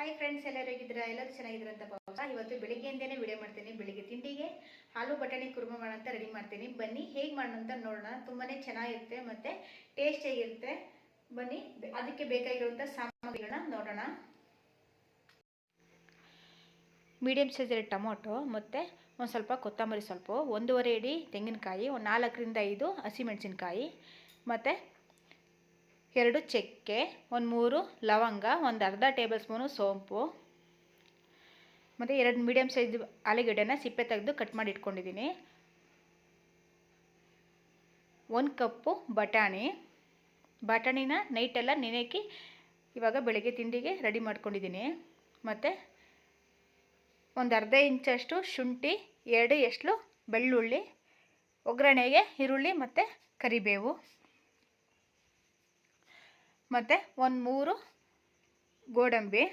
Hi friends ಎಲ್ಲರೂ ಹೇಗಿದ್ದೀರಾ? ಎಲ್ಲರೂ ಚೆನ್ನಾಗಿದ್ದೀರಾ ಅಂತ ಭಾವ ಇವತ್ತು ಬೆಳಿಗ್ಗೆಯಿಂದನೇ ವಿಡಿಯೋ ಮಾಡ್ತೀನಿ. ಬೆಳಿಗ್ಗೆ ತಿಂಡಿಗೆ ಹಾಲು, ಬಟಾಣಿ, ಕುರ್ಮ ಮಾಡೋಂತ ರೆಡಿ ಮಾಡ್ತೀನಿ. ಬನ್ನಿ, ಹೇಗೆ ಮಾಡೋಣ ಅಂತ ನೋಡೋಣ. ತುಂಬಾ ಚೆನ್ನಾಗಿರುತ್ತೆ ಮತ್ತು ಟೇಸ್ಟಿಯಾಗಿರುತ್ತೆ ಬನ್ನಿ, ಅದಕ್ಕೆ ಬೇಕಾಗಿರುವಂಥ ಸಾಮಗ್ರಿಗಳನ್ನ ನೋಡೋಣ. ಮೀಡಿಯಮ್ ಸೈಜಲ್ಲಿ ಟೊಮೊಟೊ, ಮತ್ತು ಒಂದು ಸ್ವಲ್ಪ ಕೊತ್ತಂಬರಿ ಸ್ವಲ್ಪ ಒಂದೂವರೆ ಇಡಿ ತೆಂಗಿನಕಾಯಿ, ಒಂದು ನಾಲ್ಕರಿಂದ ಐದು ಹಸಿಮೆಣಸಿನ್ಕಾಯಿ ಮತ್ತು ಎರಡು ಚಕ್ಕೆ, ಒಂದು ಮೂರು ಲವಂಗ, ಒಂದು ಅರ್ಧ ಟೇಬಲ್ ಸ್ಪೂನು ಸೋಂಪು. ಮತ್ತು ಎರಡು ಮೀಡಿಯಮ್ ಸೈಜ್ ಆಲೂಗಡ್ಡೆನ ಸಿಪ್ಪೆ ತೆಗೆದು ಕಟ್ ಮಾಡಿ ಇಟ್ಕೊಂಡಿದ್ದೀನಿ. ಒಂದು ಕಪ್ಪು ಬಟಾಣಿ. ಬಟಾಣಿನ ನೈಟೆಲ್ಲ ನೆನೆಕಿ ಇವಾಗ ಬೆಳಗ್ಗೆ ತಿಂಡಿಗೆ ರೆಡಿ ಮಾಡ್ಕೊಂಡಿದ್ದೀನಿ. ಮತ್ತು ಒಂದು ಅರ್ಧ ಇಂಚಷ್ಟು ಶುಂಠಿ, ಎರಡು ಎಷ್ಟು ಬೆಳ್ಳುಳ್ಳಿ, ಒಗ್ಗರಣೆಗೆ ಈರುಳ್ಳಿ ಮತ್ತು ಕರಿಬೇವು. ಮತ್ತು ಒಂದು ಮೂರು ಗೋಡಂಬಿ.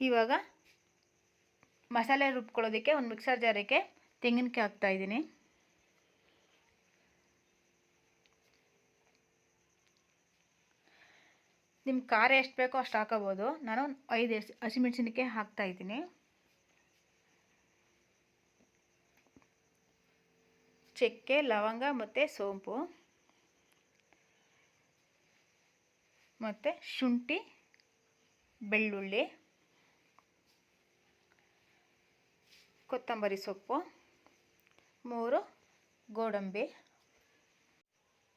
ಇವಾಗ ಮಸಾಲೆ ರುಬ್ಕೊಳ್ಳೋದಕ್ಕೆ ಒಂದು ಮಿಕ್ಸರ್ ಜಾರಕ್ಕೆ ತೆಂಗಿನಕಾಯಿ ಹಾಕ್ತಾಯಿದ್ದೀನಿ ನಿಮ್ಮ ಖಾರ ಎಷ್ಟು ಬೇಕೋ ಅಷ್ಟು ಹಾಕೋಬೋದು. ನಾನು ಐದು ಹಸಿ ಹಸಿಮೆಣ್ಸಿನ್ಕಾಯಿ ಹಾಕ್ತಾಯಿದ್ದೀನಿ ಚಕ್ಕೆ, ಲವಂಗ ಮತ್ತು ಸೋಂಪು. ಮತ್ತು ಶುಂಠಿ, ಬೆಳ್ಳುಳ್ಳಿ, ಕೊತ್ತಂಬರಿ ಸೊಪ್ಪು, ಮೂರು ಗೋಡಂಬಿ.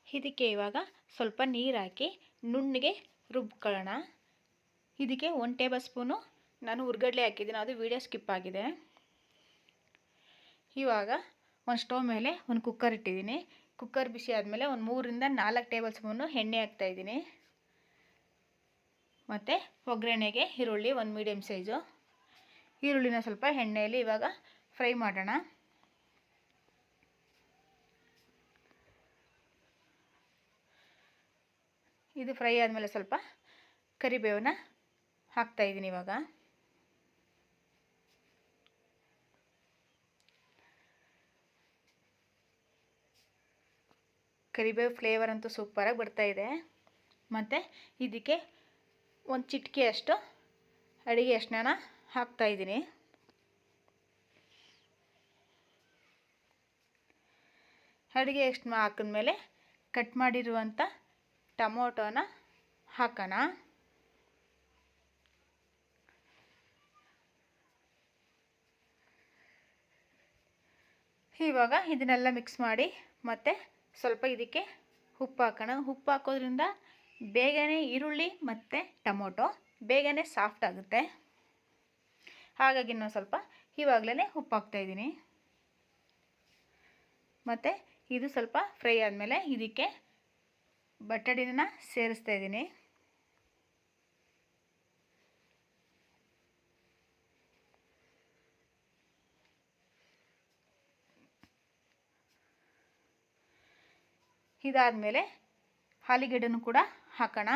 ಇದಕ್ಕೆ ಇವಾಗ ಸ್ವಲ್ಪ ನೀರು ಹಾಕಿ ನುಣ್ಣಗೆ ರುಬ್ಕೊಳ್ಳೋಣ. ಇದಕ್ಕೆ ಒಂದು ಟೇಬಲ್ ಸ್ಪೂನು ನಾನು ಉರ್ಗಡ್ಲೆ ಹಾಕಿದ್ದೀನಿ, ಅದು ವೀಡಿಯೋ ಸ್ಕಿಪ್ ಆಗಿದೆ. ಇವಾಗ ಒಂದು ಸ್ಟವ್ ಮೇಲೆ ಒಂದು ಕುಕ್ಕರ್ ಇಟ್ಟಿದ್ದೀನಿ. ಕುಕ್ಕರ್ ಬಿಸಿ ಆದಮೇಲೆ ಒಂದು ಮೂರರಿಂದ ನಾಲ್ಕು ಟೇಬಲ್ ಸ್ಪೂನು ಎಣ್ಣೆ ಹಾಕ್ತಾಯಿದ್ದೀನಿ ಮತ್ತು ಒಗ್ಗರಣೆಗೆ ಈರುಳ್ಳಿ ಒಂದು ಮೀಡಿಯಮ್ ಸೈಜು ಈರುಳ್ಳಿನ ಸ್ವಲ್ಪ ಎಣ್ಣೆಯಲ್ಲಿ ಇವಾಗ ಫ್ರೈ ಮಾಡೋಣ. ಇದು ಫ್ರೈ ಆದಮೇಲೆ ಸ್ವಲ್ಪ ಕರಿಬೇವನ್ನ ಹಾಕ್ತಾಯಿದ್ದೀನಿ ಇವಾಗ. ಕರಿಬೇವು ಫ್ಲೇವರ್ ಅಂತೂ ಸೂಪರಾಗಿ ಬರ್ತಾಯಿದೆ ಮತ್ತು ಇದಕ್ಕೆ ಒಂದು ಚಿಟಿಕೆಯಷ್ಟು ಅಡುಗೆ ಅಷ್ಟನ್ನ ಹಾಕ್ತಾಯಿದ್ದೀನಿ ಅಡುಗೆ ಅಷ್ಟು ಹಾಕಿದ್ಮೇಲೆ ಕಟ್ ಮಾಡಿರುವಂಥ ಟಮೋಟೋನ ಹಾಕೋಣ. ಇವಾಗ ಇದನ್ನೆಲ್ಲ ಮಿಕ್ಸ್ ಮಾಡಿ ಮತ್ತೆ ಸ್ವಲ್ಪ ಇದಕ್ಕೆ ಉಪ್ಪು ಹಾಕೋಣ. ಉಪ್ಪು ಹಾಕೋದ್ರಿಂದ ಬೇಗನೆ ಈರುಳ್ಳಿ ಮತ್ತು ಟೊಮೊಟೊ ಬೇಗನೆ ಸಾಫ್ಟ್ ಆಗುತ್ತೆ. ಹಾಗಾಗಿ ನಾನು ಸ್ವಲ್ಪ ಇವಾಗಲೇ ಉಪ್ಪು ಹಾಕ್ತಾಯಿದ್ದೀನಿ ಮತ್ತು ಇದು ಸ್ವಲ್ಪ ಫ್ರೈ ಆದಮೇಲೆ ಇದಕ್ಕೆ ಬಟಾಣಿನ ಸೇರಿಸ್ತಾ ಇದ್ದೀನಿ. ಇದಾದಮೇಲೆ ಆಲಿಗಡ್ಡೆನೂ ಕೂಡ ಹಾಕೋಣ.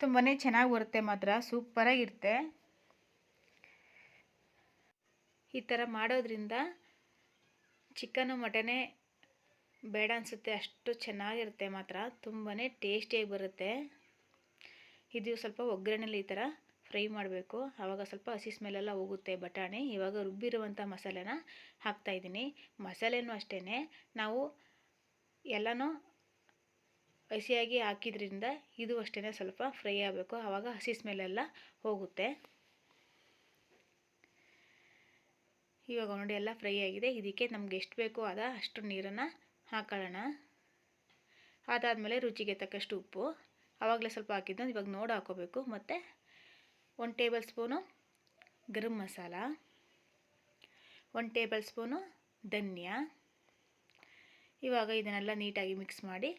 ತುಂಬಾ ಚೆನ್ನಾಗಿ ಬರುತ್ತೆ ಮಾತ್ರ ಸೂಪರಾಗಿರುತ್ತೆ ಈ ಥರ ಮಾಡೋದ್ರಿಂದ ಚಿಕನು, ಮಟನೇ ಬೇಡ ಅನಿಸುತ್ತೆ, ಅಷ್ಟು ಚೆನ್ನಾಗಿರುತ್ತೆ ಮಾತ್ರ ತುಂಬಾ ಟೇಸ್ಟಿಯಾಗಿ ಬರುತ್ತೆ. ಇದು ಸ್ವಲ್ಪ ಒಗ್ಗರಣೆಲಿ ಈ ಥರ ಫ್ರೈ ಮಾಡಬೇಕು. ಆವಾಗ ಸ್ವಲ್ಪ ಹಸಿ ಸ್ಮೆಲ್ಲೆಲ್ಲ ಹೋಗುತ್ತೆ ಬಟಾಣಿ. ಇವಾಗ ರುಬ್ಬಿರುವಂಥ ಮಸಾಲೆನ ಹಾಕ್ತಾಯಿದ್ದೀನಿ ಮಸಾಲೆನೂ ಅಷ್ಟೇ ನಾವು ಎಲ್ಲನೂ ಹಸಿಯಾಗಿ ಹಾಕಿದ್ರಿಂದ ಇದು ಅಷ್ಟೇ ಸ್ವಲ್ಪ ಫ್ರೈ ಆಗಬೇಕು. ಆವಾಗ ಹಸಿ ಸ್ಮೆಲ್ಲೆಲ್ಲ ಹೋಗುತ್ತೆ. ಇವಾಗ ನೋಡಿ ಎಲ್ಲ ಫ್ರೈ ಆಗಿದೆ. ಇದಕ್ಕೆ ನಮ್ಗೆ ಎಷ್ಟು ಬೇಕೋ ಅದ ಅಷ್ಟು ನೀರನ್ನು ಹಾಕೊಳ್ಳೋಣ. ಅದಾದಮೇಲೆ ರುಚಿಗೆ ತಕ್ಕಷ್ಟು ಉಪ್ಪು. ಆವಾಗಲೇ ಸ್ವಲ್ಪ ಹಾಕಿದ್ದು. ಇವಾಗ ನೋಡಿ ಹಾಕೋಬೇಕು. ಮತ್ತು ಒಂದು tablespoon garam masala one tablespoon ಧನ್ಯ ಇವಾಗ ಇದನ್ನೆಲ್ಲ ನೀಟಾಗಿ ಮಿಕ್ಸ್ ಮಾಡಿ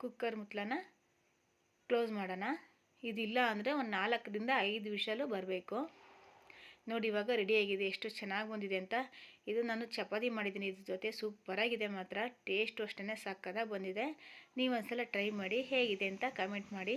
ಕುಕ್ಕರ್ ಮುತ್ಲನ ಕ್ಲೋಸ್ ಮಾಡೋಣ. ಇದಿಲ್ಲ ಅಂದರೆ ಒಂದು ನಾಲ್ಕರಿಂದ ಐದು ವಿಷಲು ಬರಬೇಕು. ನೋಡಿ ಇವಾಗ ರೆಡಿಯಾಗಿದೆ ಎಷ್ಟು ಚೆನ್ನಾಗಿ ಬಂದಿದೆ ಅಂತ. ಇದು ನಾನು ಚಪಾತಿ ಮಾಡಿದ್ದೀನಿ, ಇದ್ರ ಜೊತೆ ಸೂಪರಾಗಿದೆ ಮಾತ್ರ. ಟೇಸ್ಟು ಅಷ್ಟೇ ಸಕ್ಕದಾಗ ಬಂದಿದೆ. ನೀವು ಒಂದ್ಸಲ ಟ್ರೈ ಮಾಡಿ ಹೇಗಿದೆ ಅಂತ ಕಮೆಂಟ್ ಮಾಡಿ.